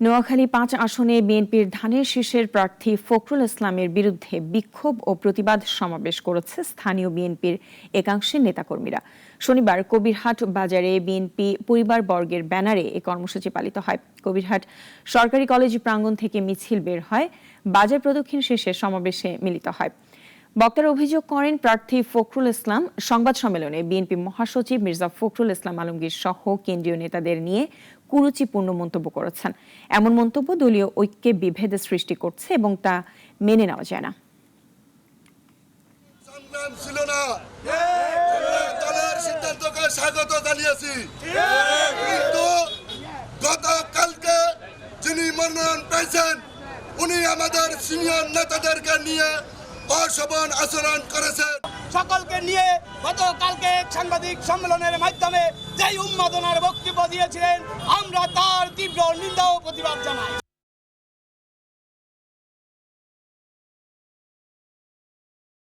নোয়াখালী পাঁচ আসনে বিএনপির ধানের শীর্ষের প্রার্থী ফখরুল ইসলামের বিরুদ্ধে বিক্ষোভ ও প্রতিবাদ সমাবেশ করেছে স্থানীয় বিএনপির একাংশের নেতাকর্মীরা। শনিবার কবিরহাট বাজারে বিএনপি পরিবার বর্গের ব্যানারে এ কর্মসূচি পালিত হয়। কবিরহাট সরকারি কলেজ প্রাঙ্গণ থেকে মিছিল বের হয়। বাজার প্রদক্ষিণ শেষে সমাবেশে মিলিত হয়। বক্তারা অভিযোগ করেন, প্রার্থী ফখরুল ইসলাম সংবাদ সম্মেলনে বিএনপি মহাসচিব মির্জা ফখরুল ইসলাম আলমগীর সহ কেন্দ্রীয় নেতাদের নিয়ে কুরুচিপূর্ণ মন্তব্য করেছেন। এমন মন্তব্য দলীয় ঐক্যে বিভেদের সৃষ্টি করছে এবং তা মেনে নেওয়া যায় না। উনি আমাদের সিনিয়র নেতাদেরকে নিয়ে অশোভন আচরণ করেছেন। সকলকে নিয়ে গতকালকে সাংবাদিক সম্মেলনের মাধ্যমে যেই উন্মাদনার বক্তব্য দিয়েছিলেন, আমরা তার তীব্র নিন্দা ও প্রতিবাদ জানাই।